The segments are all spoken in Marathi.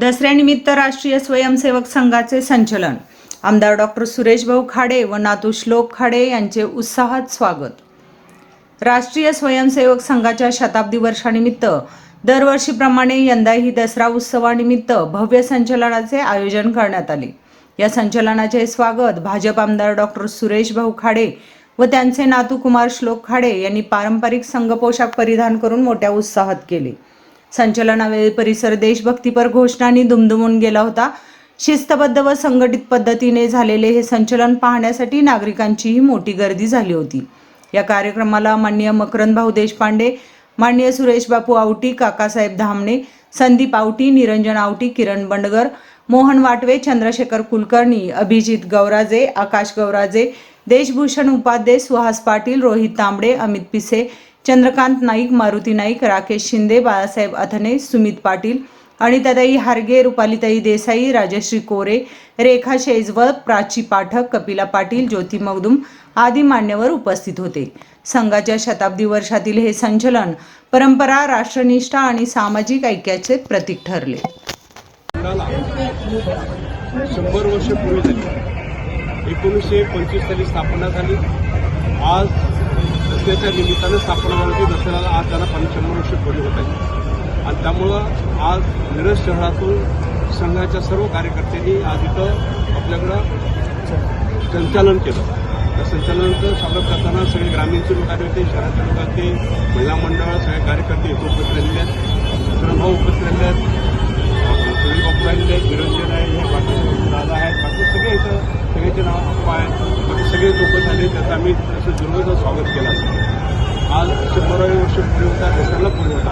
दसऱ्यानिमित्त राष्ट्रीय स्वयंसेवक संघाचे संचलन. आमदार डॉक्टर सुरेश भाऊ खाडे व नातू श्लोक खाडे यांचे उत्साहात स्वागत. राष्ट्रीय स्वयंसेवक संघाच्या शताब्दी वर्षानिमित्त दरवर्षीप्रमाणे यंदाही दसरा उत्सवानिमित्त भव्य संचलनाचे आयोजन करण्यात आले. या संचलनाचे स्वागत भाजप आमदार डॉक्टर सुरेश भाऊ खाडे व त्यांचे नातू कुमार श्लोक खाडे यांनी पारंपरिक संघ पोशाख परिधान करून मोठ्या उत्साहात केले. संचलनावेळी परिसर देशभक्तीपर घोषणांनी दुमदुमून गेला होता. शिस्तबद्ध व संघटित पद्धतीने झालेले हे संचलन पाहण्यासाठी नागरिकांचीही मोठी गर्दी झाली होती. या कार्यक्रमाला माननीय मकरंदभाऊ देशपांडे माननीय सुरेश बापू आवटी काकासाहेब धामणे संदीप आवटी निरंजन आवटी किरण बंडगर मोहन वाटवे चंद्रशेखर कुलकर्णी अभिजित गौराजे आकाश गौराजे देशभूषण उपाध्ये सुहास पाटील रोहित तांबडे अमित पिसे चंद्रकांत नाईक मारुती नाईक राकेश शिंदे बाळासाहेब अथने सुमित पाटील अनिताताई हारगे रुपालीताई देसाई राजश्री कोरे रेखा शेजवळ प्राची पाठक कपिला पाटील ज्योती मगदुम आदी मान्यवर उपस्थित होते. संघाच्या शताब्दी वर्षातील हे संचलन परंपरा राष्ट्रनिष्ठा आणि सामाजिक ऐक्याचे प्रतीक ठरले. शंभर वर्ष पूर्वी झाली. एकोणीसशे पंचवीस साली स्थापना झाली. आज दसऱ्याच्या निमित्तानं स्थापना झाली होती दसऱ्याला आज त्याला पाणी शंभर वर्ष पूर्वी होत आहे आणि त्यामुळं आज मिरज शहरातून संघाच्या सर्व कार्यकर्त्यांनी आज इथं आपल्याकडं संचालन केलं. त्या संचालनाचं स्वागत करताना सगळे ग्रामीणचे लोक आले होते शहरातले लोक होते महिला मंडळ सगळे कार्यकर्ते इथं उपस्थित राहिले आहेत. भाऊ उपस्थित राहिले आहेत. पाय. सगळे लोक झाले त्याचं आम्ही असं जोरदार स्वागत केलं. असं आज शंभरावे वर्ष पुढे होता दसऱ्याला पुढे होता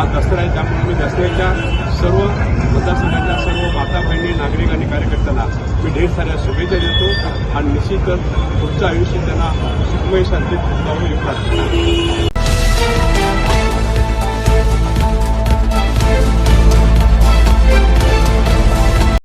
आज दसरा आहे त्यामुळे मी दसऱ्याच्या सर्व मतदारसंघाच्या सर्व माता बहिणी नागरिक आणि कार्यकर्त्यांना मी ढेर साऱ्या शुभेच्छा देतो. आणि निश्चितच पुढचं आयुष्य त्यांना सुखमय शांतीत जाऊन प्रार्थना